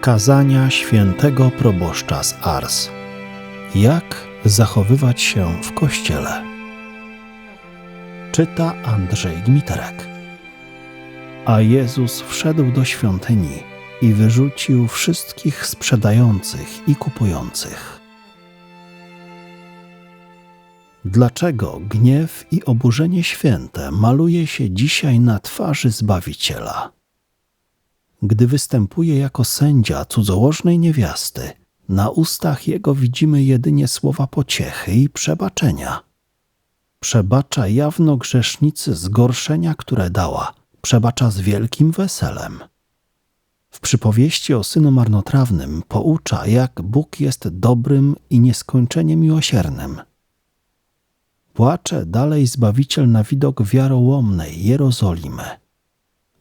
Kazania świętego proboszcza z Ars. Jak zachowywać się w kościele? Czyta Andrzej Gmiterek. A Jezus wszedł do świątyni i wyrzucił wszystkich sprzedających i kupujących. Dlaczego gniew i oburzenie święte maluje się dzisiaj na twarzy Zbawiciela? Gdy występuje jako sędzia cudzołożnej niewiasty, na ustach jego widzimy jedynie słowa pociechy i przebaczenia. Przebacza jawno grzesznicy zgorszenia, które dała, przebacza z wielkim weselem. W przypowieści o synu marnotrawnym poucza, jak Bóg jest dobrym i nieskończenie miłosiernym. Płacze dalej Zbawiciel na widok wiarołomnej Jerozolimy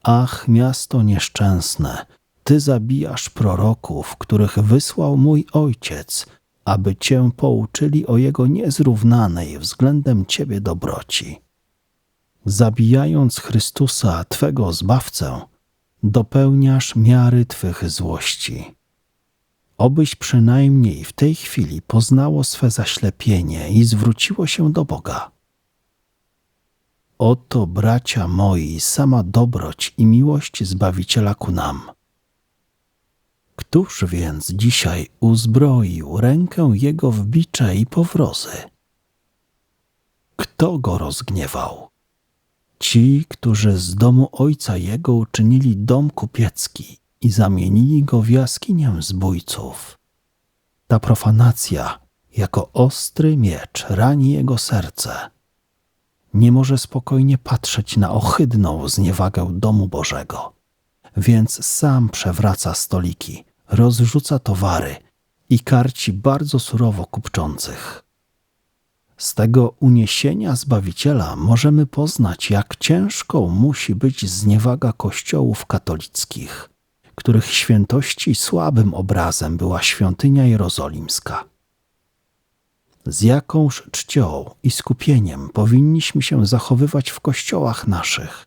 Ach, miasto nieszczęsne, ty zabijasz proroków, których wysłał mój ojciec, aby cię pouczyli o jego niezrównanej względem ciebie dobroci. Zabijając Chrystusa, twego zbawcę, dopełniasz miary twych złości. Obyś przynajmniej w tej chwili poznało swe zaślepienie i zwróciło się do Boga. Oto, bracia moi, sama dobroć i miłość Zbawiciela ku nam. Któż więc dzisiaj uzbroił rękę Jego w bicze i powrozy? Kto go rozgniewał? Ci, którzy z domu ojca jego uczynili dom kupiecki i zamienili go w jaskinię zbójców. Ta profanacja, jako ostry miecz, rani jego serce nie może spokojnie patrzeć na ohydną zniewagę domu Bożego. Więc sam przewraca stoliki, rozrzuca towary i karci bardzo surowo kupczących. Z tego uniesienia Zbawiciela możemy poznać, jak ciężką musi być zniewaga kościołów katolickich, których świętości słabym obrazem była świątynia jerozolimska z jakąż czcią i skupieniem powinniśmy się zachowywać w kościołach naszych.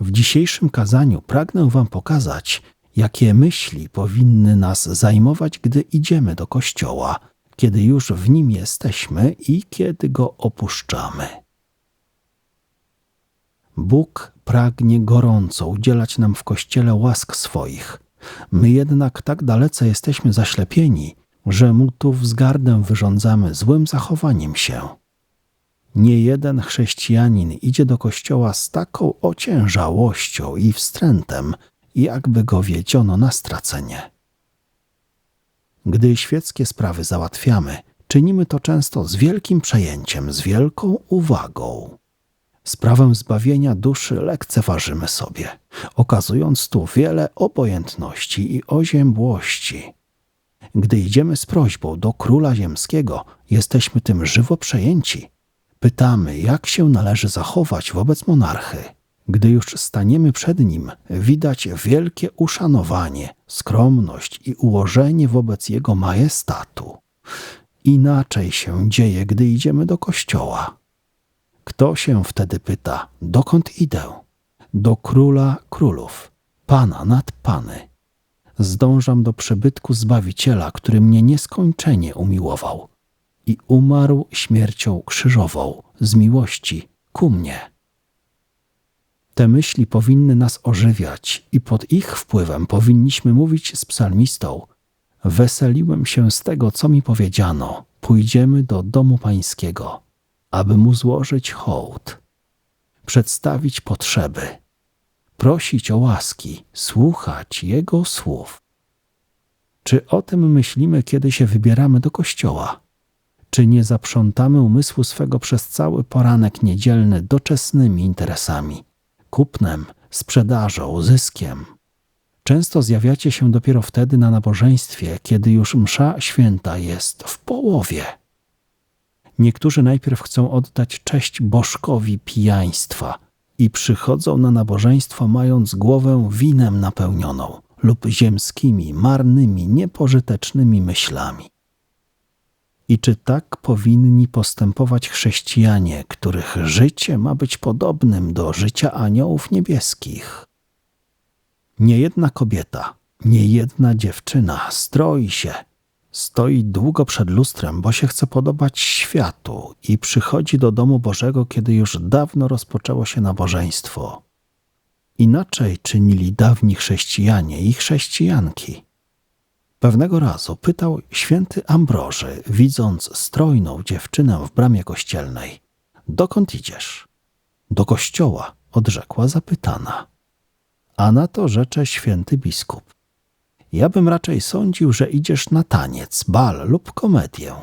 W dzisiejszym kazaniu pragnę Wam pokazać, jakie myśli powinny nas zajmować, gdy idziemy do kościoła, kiedy już w nim jesteśmy i kiedy go opuszczamy. Bóg pragnie gorąco udzielać nam w kościele łask swoich. My jednak tak dalece jesteśmy zaślepieni, że mu tu wzgardę wyrządzamy złym zachowaniem się. Nie jeden chrześcijanin idzie do kościoła z taką ociężałością i wstrętem, jakby go wiedziono na stracenie. Gdy świeckie sprawy załatwiamy, czynimy to często z wielkim przejęciem, z wielką uwagą. Sprawę zbawienia duszy lekceważymy sobie, okazując tu wiele obojętności i oziębłości gdy idziemy z prośbą do króla ziemskiego, jesteśmy tym żywo przejęci. Pytamy, jak się należy zachować wobec monarchy. Gdy już staniemy przed nim, widać wielkie uszanowanie, skromność i ułożenie wobec jego majestatu. Inaczej się dzieje, gdy idziemy do kościoła. Kto się wtedy pyta, dokąd idę? Do króla królów, pana nad pany zdążam do przybytku Zbawiciela, który mnie nieskończenie umiłował i umarł śmiercią krzyżową z miłości ku mnie. Te myśli powinny nas ożywiać i pod ich wpływem powinniśmy mówić z psalmistą: Weseliłem się z tego, co mi powiedziano, pójdziemy do domu pańskiego, aby mu złożyć hołd, przedstawić potrzeby prosić o łaski, słuchać Jego słów. Czy o tym myślimy, kiedy się wybieramy do kościoła? Czy nie zaprzątamy umysłu swego przez cały poranek niedzielny doczesnymi interesami, kupnem, sprzedażą, zyskiem? Często zjawiacie się dopiero wtedy na nabożeństwie, kiedy już msza święta jest w połowie. Niektórzy najpierw chcą oddać cześć bożkowi pijaństwa – i przychodzą na nabożeństwo mając głowę winem napełnioną lub ziemskimi, marnymi, niepożytecznymi myślami. I czy tak powinni postępować chrześcijanie, których życie ma być podobnym do życia aniołów niebieskich? Niejedna kobieta, Niejedna dziewczyna stroi się, stoi długo przed lustrem, bo się chce podobać światu i przychodzi do domu Bożego, kiedy już dawno rozpoczęło się nabożeństwo. Inaczej czynili dawni chrześcijanie i chrześcijanki. Pewnego razu pytał święty Ambroży, widząc strojną dziewczynę w bramie kościelnej: Dokąd idziesz? Do kościoła, odrzekła zapytana. A na to rzecze święty biskup. Ja bym raczej sądził, że idziesz na taniec, bal lub komedię.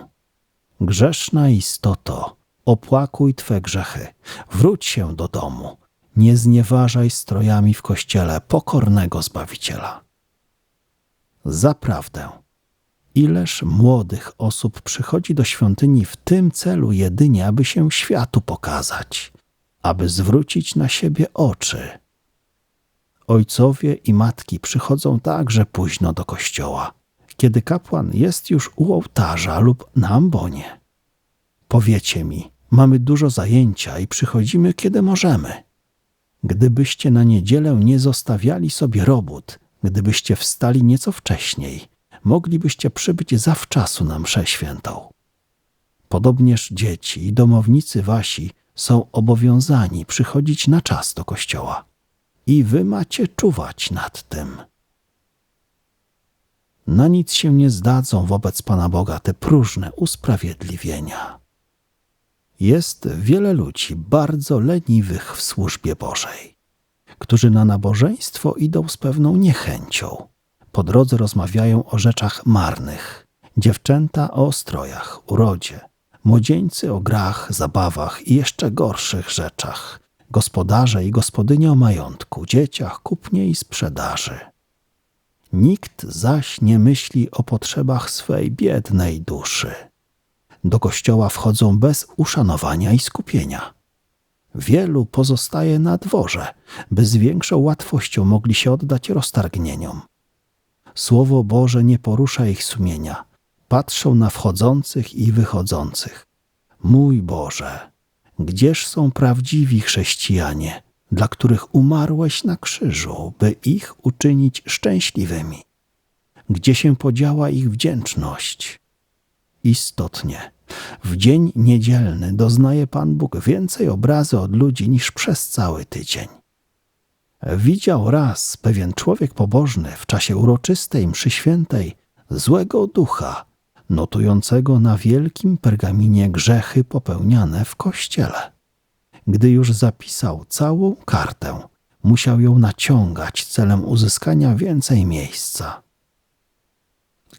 Grzeszna istoto, opłakuj twe grzechy, wróć się do domu, nie znieważaj strojami w kościele pokornego Zbawiciela. Zaprawdę, ileż młodych osób przychodzi do świątyni w tym celu jedynie, aby się światu pokazać, aby zwrócić na siebie oczy. Ojcowie i matki przychodzą także późno do kościoła, kiedy kapłan jest już u ołtarza lub na ambonie. Powiecie mi, mamy dużo zajęcia i przychodzimy, kiedy możemy. Gdybyście na niedzielę nie zostawiali sobie robót, gdybyście wstali nieco wcześniej, moglibyście przybyć zawczasu na mszę świętą. Podobnież dzieci i domownicy wasi są obowiązani przychodzić na czas do kościoła. I wy macie czuwać nad tym. Na nic się nie zdadzą wobec Pana Boga te próżne usprawiedliwienia. Jest wiele ludzi bardzo leniwych w służbie Bożej, którzy na nabożeństwo idą z pewną niechęcią. Po drodze rozmawiają o rzeczach marnych, dziewczęta o ostrojach, urodzie, młodzieńcy o grach, zabawach i jeszcze gorszych rzeczach, gospodarze i gospodynie o majątku, dzieciach, kupnie i sprzedaży. Nikt zaś nie myśli o potrzebach swej biednej duszy. Do kościoła wchodzą bez uszanowania i skupienia. Wielu pozostaje na dworze, by z większą łatwością mogli się oddać roztargnieniom. Słowo Boże nie porusza ich sumienia. Patrzą na wchodzących i wychodzących. Mój Boże, gdzież są prawdziwi chrześcijanie, dla których umarłeś na krzyżu, by ich uczynić szczęśliwymi? Gdzie się podziała ich wdzięczność? Istotnie, w dzień niedzielny doznaje Pan Bóg więcej obrazy od ludzi niż przez cały tydzień. Widział raz pewien człowiek pobożny w czasie uroczystej mszy świętej złego ducha, notującego na wielkim pergaminie grzechy popełniane w kościele. Gdy już zapisał całą kartę, musiał ją naciągać celem uzyskania więcej miejsca.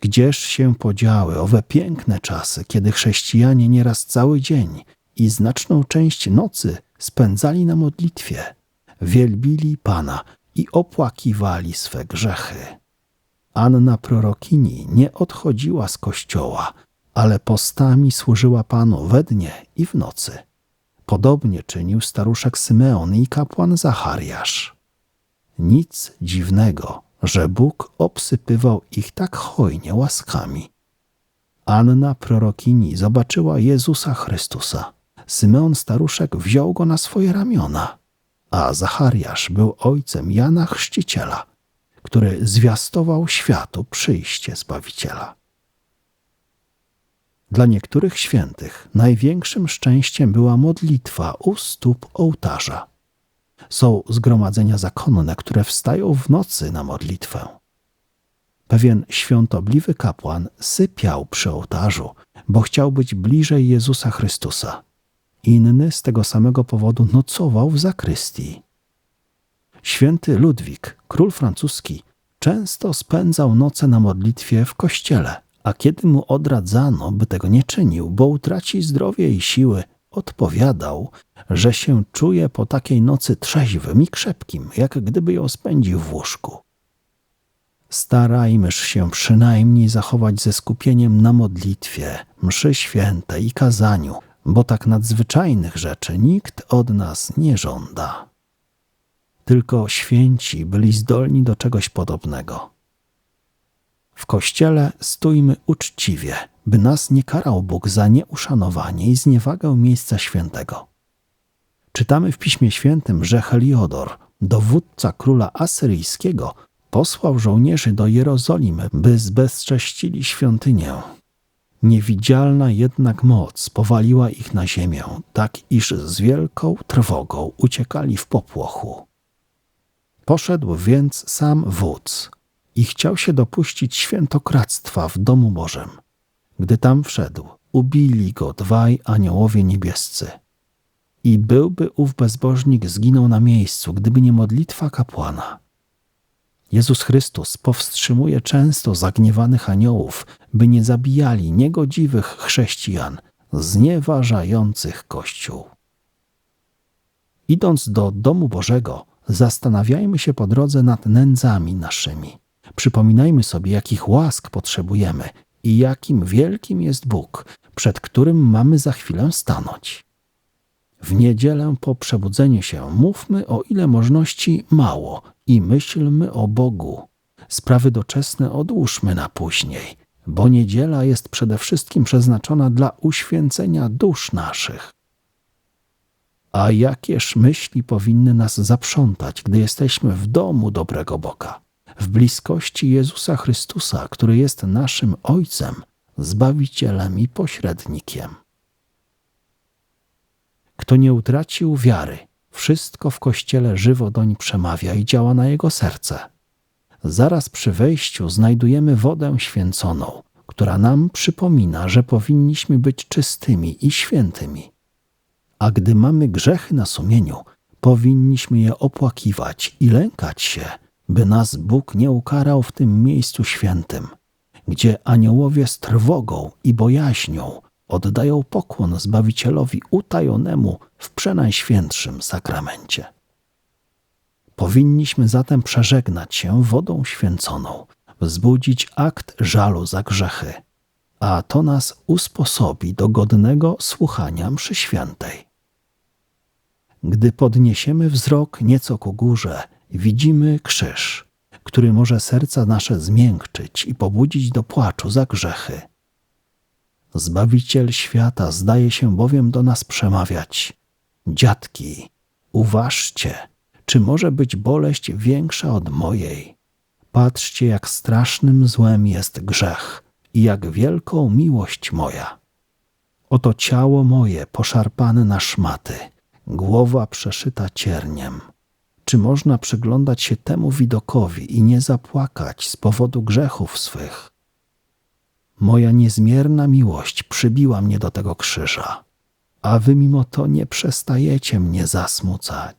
Gdzież się podziały owe piękne czasy, kiedy chrześcijanie nieraz cały dzień i znaczną część nocy spędzali na modlitwie, wielbili Pana i opłakiwali swe grzechy. Anna prorokini nie odchodziła z kościoła, ale postami służyła Panu we dnie i w nocy. Podobnie czynił staruszek Symeon i kapłan Zachariasz. Nic dziwnego, że Bóg obsypywał ich tak hojnie łaskami. Anna prorokini zobaczyła Jezusa Chrystusa. Symeon staruszek wziął go na swoje ramiona, a Zachariasz był ojcem Jana Chrzciciela, który zwiastował światu przyjście Zbawiciela. Dla niektórych świętych największym szczęściem była modlitwa u stóp ołtarza. Są zgromadzenia zakonne, które wstają w nocy na modlitwę. Pewien świątobliwy kapłan sypiał przy ołtarzu, bo chciał być bliżej Jezusa Chrystusa. Inny z tego samego powodu nocował w zakrystii. Święty Ludwik, król francuski, często spędzał noce na modlitwie w kościele, a kiedy mu odradzano, by tego nie czynił, bo utraci zdrowie i siły, odpowiadał, że się czuje po takiej nocy trzeźwym i krzepkim, jak gdyby ją spędził w łóżku. Starajmy się przynajmniej zachować ze skupieniem na modlitwie, mszy świętej i kazaniu, bo tak nadzwyczajnych rzeczy nikt od nas nie żąda. Tylko święci byli zdolni do czegoś podobnego. W kościele stójmy uczciwie, by nas nie karał Bóg za nieuszanowanie i zniewagę miejsca świętego. Czytamy w Piśmie Świętym, że Heliodor, dowódca króla asyryjskiego, posłał żołnierzy do Jerozolimy, by zbezcześcili świątynię. Niewidzialna jednak moc powaliła ich na ziemię, tak iż z wielką trwogą uciekali w popłochu. Poszedł więc sam wódz i chciał się dopuścić świętokradztwa w domu Bożym. Gdy tam wszedł, ubili go dwaj aniołowie niebiescy. I byłby ów bezbożnik zginął na miejscu, gdyby nie modlitwa kapłana. Jezus Chrystus powstrzymuje często zagniewanych aniołów, by nie zabijali niegodziwych chrześcijan, znieważających Kościół. Idąc do domu Bożego, zastanawiajmy się po drodze nad nędzami naszymi. Przypominajmy sobie, jakich łask potrzebujemy i jakim wielkim jest Bóg, przed którym mamy za chwilę stanąć. W niedzielę po przebudzeniu się mówmy o ile możności mało i myślmy o Bogu. Sprawy doczesne odłóżmy na później, bo niedziela jest przede wszystkim przeznaczona dla uświęcenia dusz naszych. A jakież myśli powinny nas zaprzątać, gdy jesteśmy w domu dobrego Boga, w bliskości Jezusa Chrystusa, który jest naszym Ojcem, Zbawicielem i pośrednikiem. Kto nie utracił wiary, wszystko w kościele żywo doń przemawia i działa na jego serce. Zaraz przy wejściu znajdujemy wodę święconą, która nam przypomina, że powinniśmy być czystymi i świętymi. A gdy mamy grzechy na sumieniu, powinniśmy je opłakiwać i lękać się, by nas Bóg nie ukarał w tym miejscu świętym, gdzie aniołowie z trwogą i bojaźnią oddają pokłon Zbawicielowi utajonemu w przenajświętszym sakramencie. Powinniśmy zatem przeżegnać się wodą święconą, wzbudzić akt żalu za grzechy, a to nas usposobi do godnego słuchania mszy świętej. Gdy podniesiemy wzrok nieco ku górze, widzimy krzyż, który może serca nasze zmiękczyć i pobudzić do płaczu za grzechy. Zbawiciel świata zdaje się bowiem do nas przemawiać. Dziadki, uważcie, czy może być boleść większa od mojej? Patrzcie, jak strasznym złem jest grzech i jak wielką miłość moja. Oto ciało moje poszarpane na szmaty, głowa przeszyta cierniem. Czy można przyglądać się temu widokowi i nie zapłakać z powodu grzechów swych? Moja niezmierna miłość przybiła mnie do tego krzyża, a wy mimo to nie przestajecie mnie zasmucać.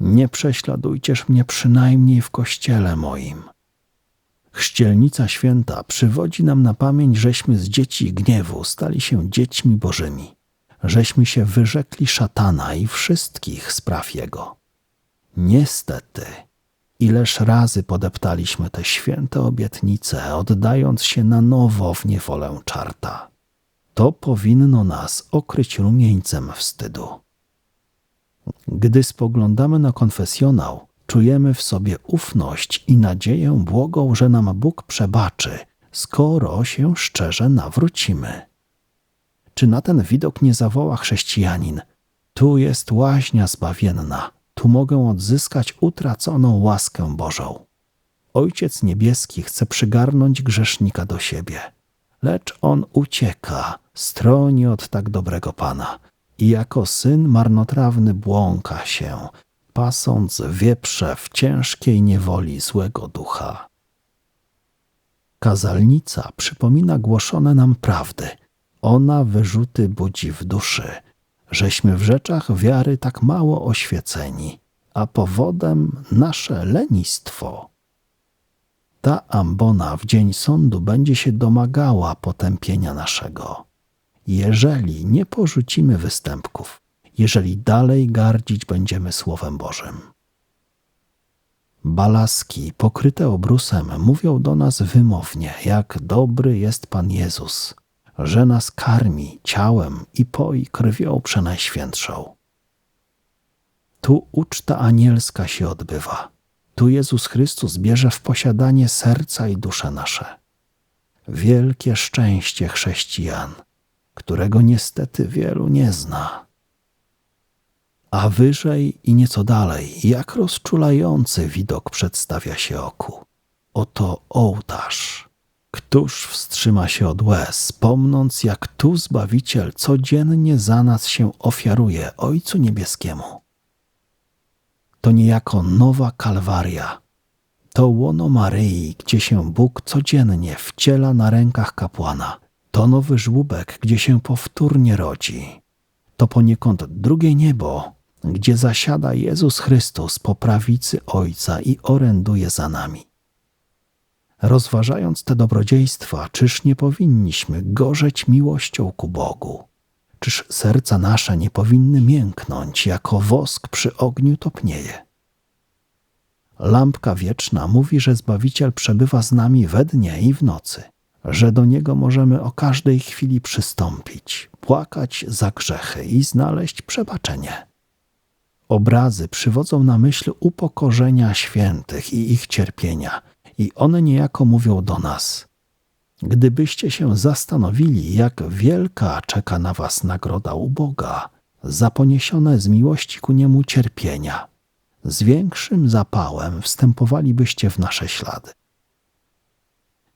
Nie prześladujcież mnie przynajmniej w kościele moim. Chrzcielnica święta przywodzi nam na pamięć, żeśmy z dzieci gniewu stali się dziećmi bożymi, żeśmy się wyrzekli szatana i wszystkich spraw jego. Niestety, Ileż razy podeptaliśmy te święte obietnice, oddając się na nowo w niewolę czarta. To powinno nas okryć rumieńcem wstydu. Gdy spoglądamy na konfesjonał, czujemy w sobie ufność i nadzieję błogą, że nam Bóg przebaczy, skoro się szczerze nawrócimy. Czy na ten widok nie zawoła chrześcijanin? Tu jest łaźnia zbawienna, tu mogę odzyskać utraconą łaskę Bożą. Ojciec Niebieski chce przygarnąć grzesznika do siebie, lecz on ucieka, stroni od tak dobrego Pana i jako syn marnotrawny błąka się, pasąc wieprze w ciężkiej niewoli złego ducha. Kazalnica przypomina głoszone nam prawdy. Ona wyrzuty budzi w duszy – żeśmy w rzeczach wiary tak mało oświeceni, a powodem nasze lenistwo. Ta ambona w dzień sądu będzie się domagała potępienia naszego, jeżeli nie porzucimy występków, jeżeli dalej gardzić będziemy Słowem Bożym. Balaski pokryte obrusem mówią do nas wymownie, jak dobry jest Pan Jezus, że nas karmi ciałem i poi krwią przenajświętszą. Tu uczta anielska się odbywa. Tu Jezus Chrystus bierze w posiadanie serca i dusze nasze. Wielkie szczęście chrześcijan, którego niestety wielu nie zna. a wyżej i nieco dalej, jak rozczulający widok przedstawia się oku. Oto ołtarz. Któż wstrzyma się od łez, pomnąc, jak tu Zbawiciel codziennie za nas się ofiaruje Ojcu Niebieskiemu? To niejako nowa Kalwaria, to łono Maryi, gdzie się Bóg codziennie wciela na rękach kapłana, to nowy żłóbek, gdzie się powtórnie rodzi, to poniekąd drugie niebo, gdzie zasiada Jezus Chrystus po prawicy Ojca i oręduje za nami. Rozważając te dobrodziejstwa, czyż nie powinniśmy gorzeć miłością ku Bogu? Czyż serca nasze nie powinny mięknąć, jako wosk przy ogniu topnieje? Lampka wieczna mówi, że Zbawiciel przebywa z nami we dnie i w nocy, że do Niego możemy o każdej chwili przystąpić, płakać za grzechy i znaleźć przebaczenie. Obrazy przywodzą na myśl upokorzenia świętych i ich cierpienia, i one niejako mówią do nas. Gdybyście się zastanowili, jak wielka czeka na was nagroda u Boga za poniesione z miłości ku Niemu cierpienia, z większym zapałem wstępowalibyście w nasze ślady.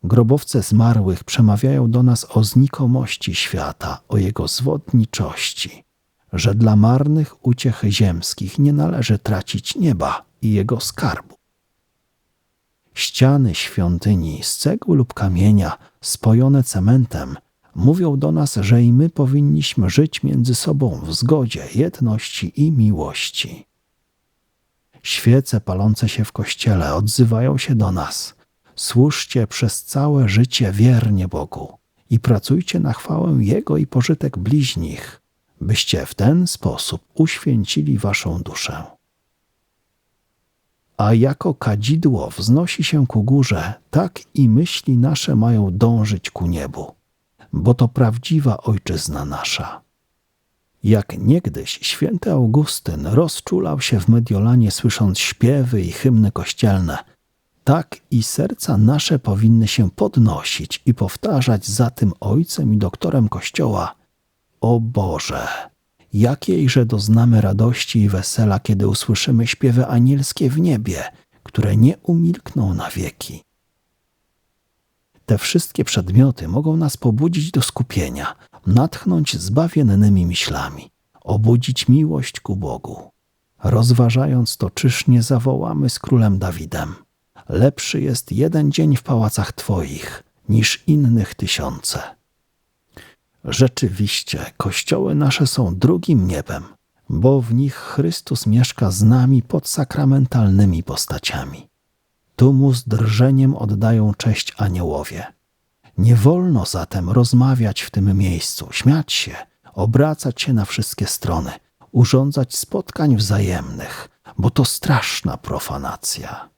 Grobowce zmarłych przemawiają do nas o znikomości świata, o jego zwodniczości, że dla marnych uciech ziemskich nie należy tracić nieba i jego skarbu. Ściany świątyni z cegły lub kamienia, spojone cementem, mówią do nas, że i my powinniśmy żyć między sobą w zgodzie, jedności i miłości. Świece palące się w kościele odzywają się do nas. Służcie przez całe życie wiernie Bogu i pracujcie na chwałę Jego i pożytek bliźnich, byście w ten sposób uświęcili waszą duszę. A jako kadzidło wznosi się ku górze, tak i myśli nasze mają dążyć ku niebu, bo to prawdziwa ojczyzna nasza. Jak niegdyś święty Augustyn rozczulał się w Mediolanie słysząc śpiewy i hymny kościelne, tak i serca nasze powinny się podnosić i powtarzać za tym ojcem i doktorem Kościoła: O Boże, jakiejże doznamy radości i wesela, kiedy usłyszymy śpiewy anielskie w niebie, które nie umilkną na wieki. Te wszystkie przedmioty mogą nas pobudzić do skupienia, natchnąć zbawiennymi myślami, obudzić miłość ku Bogu. Rozważając to, czyż nie zawołamy z królem Dawidem: Lepszy jest jeden dzień w pałacach Twoich niż innych tysiące. Rzeczywiście, kościoły nasze są drugim niebem, bo w nich Chrystus mieszka z nami pod sakramentalnymi postaciami. Tu mu z drżeniem oddają cześć aniołowie. Nie wolno zatem rozmawiać w tym miejscu, śmiać się, obracać się na wszystkie strony, urządzać spotkań wzajemnych, bo to straszna profanacja.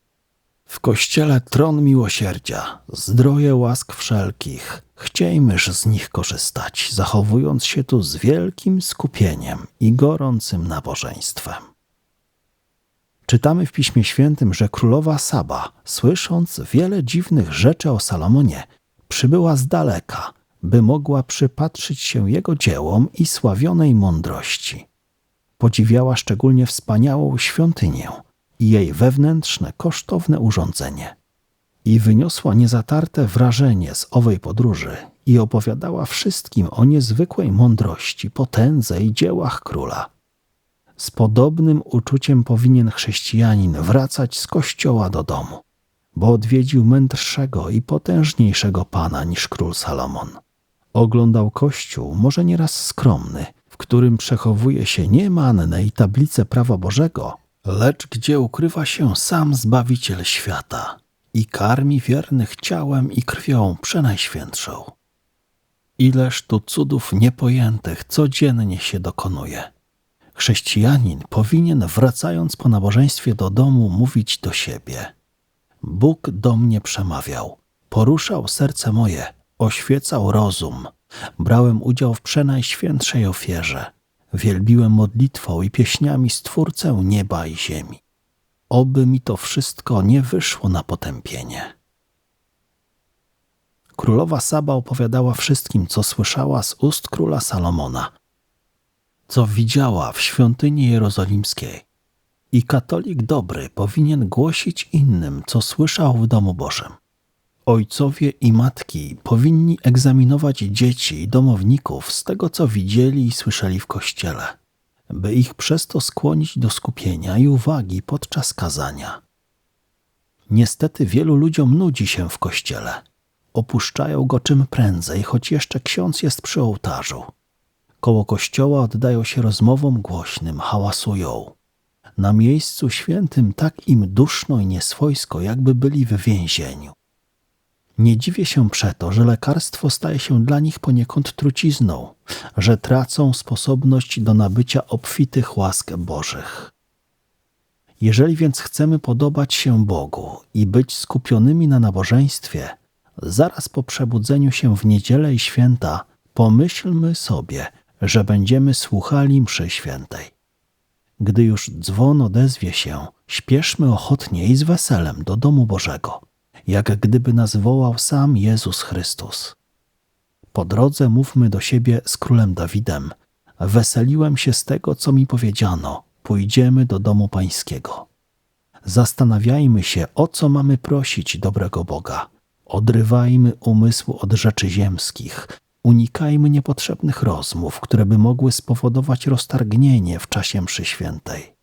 W kościele tron miłosierdzia, zdroje łask wszelkich, chciejmyż z nich korzystać, zachowując się tu z wielkim skupieniem i gorącym nabożeństwem. Czytamy w Piśmie Świętym, że królowa Saba, słysząc wiele dziwnych rzeczy o Salomonie, przybyła z daleka, by mogła przypatrzyć się jego dziełom i sławionej mądrości. Podziwiała szczególnie wspaniałą świątynię i jej wewnętrzne, kosztowne urządzenie. I wyniosła niezatarte wrażenie z owej podróży i opowiadała wszystkim o niezwykłej mądrości, potędze i dziełach króla. Z podobnym uczuciem powinien chrześcijanin wracać z kościoła do domu bo odwiedził mędrszego i potężniejszego pana niż król Salomon. Oglądał kościół, może nieraz skromny, w którym przechowuje się nie i tablice prawa Bożego, lecz gdzie ukrywa się sam Zbawiciel świata i karmi wiernych ciałem i krwią przenajświętszą. Ileż tu cudów niepojętych codziennie się dokonuje. Chrześcijanin powinien, wracając po nabożeństwie do domu, mówić do siebie – Bóg do mnie przemawiał, poruszał serce moje, oświecał rozum. Brałem udział w przenajświętszej ofierze. Wielbiłem modlitwą i pieśniami Stwórcę nieba i ziemi. Oby mi to wszystko nie wyszło na potępienie. Królowa Saba opowiadała wszystkim, co słyszała z ust króla Salomona. co widziała w świątyni jerozolimskiej. I katolik dobry powinien głosić innym, co słyszał w domu Bożym. Ojcowie i matki powinni egzaminować dzieci i domowników z tego, co widzieli i słyszeli w kościele, by ich przez to skłonić do skupienia i uwagi podczas kazania. Niestety wielu ludziom nudzi się w kościele. Opuszczają go czym prędzej, choć jeszcze ksiądz jest przy ołtarzu. Koło kościoła oddają się rozmowom głośnym, hałasują. Na miejscu świętym tak im duszno i nieswojsko, jakby byli w więzieniu. Nie dziwię się przeto, że lekarstwo staje się dla nich poniekąd trucizną, że tracą sposobność do nabycia obfitych łask Bożych. Jeżeli więc chcemy podobać się Bogu i być skupionymi na nabożeństwie, zaraz po przebudzeniu się w niedzielę i święta pomyślmy sobie, że będziemy słuchali mszy świętej. Gdy już dzwon odezwie się, śpieszmy ochotnie i z weselem do domu Bożego, jak gdyby nas wołał sam Jezus Chrystus. Po drodze mówmy do siebie z królem Dawidem: Weseliłem się z tego, co mi powiedziano, pójdziemy do domu Pańskiego. Zastanawiajmy się, o co mamy prosić dobrego Boga. Odrywajmy umysł od rzeczy ziemskich, unikajmy niepotrzebnych rozmów, które by mogły spowodować roztargnienie w czasie mszy świętej.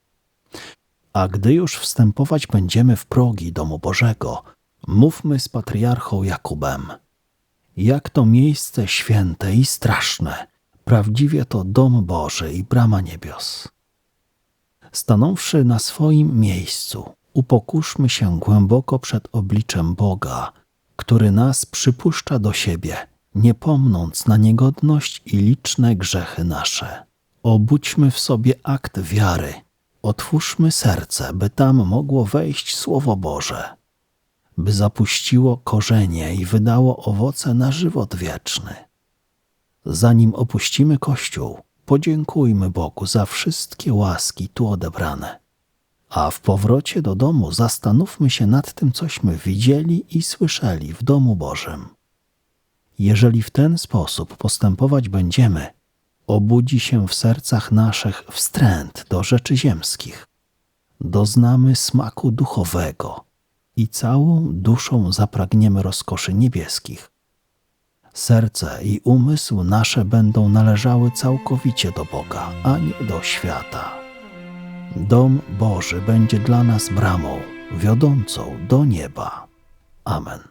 A gdy już wstępować będziemy w progi domu Bożego, mówmy z patriarchą Jakubem. Jak to miejsce święte i straszne, prawdziwie to dom Boży i brama niebios. Stanąwszy na swoim miejscu, upokurzmy się głęboko przed obliczem Boga, który nas przypuszcza do siebie, nie pomnąc na niegodność i liczne grzechy nasze. Obudźmy w sobie akt wiary, otwórzmy serce, by tam mogło wejść Słowo Boże, by zapuściło korzenie i wydało owoce na żywot wieczny. Zanim opuścimy Kościół, podziękujmy Bogu za wszystkie łaski tu odebrane. A w powrocie do domu zastanówmy się nad tym, cośmy widzieli i słyszeli w domu Bożym. Jeżeli w ten sposób postępować będziemy, obudzi się w sercach naszych wstręt do rzeczy ziemskich. Doznamy smaku duchowego i całą duszą zapragniemy rozkoszy niebieskich. Serce i umysł nasze będą należały całkowicie do Boga, a nie do świata. Dom Boży będzie dla nas bramą wiodącą do nieba. Amen.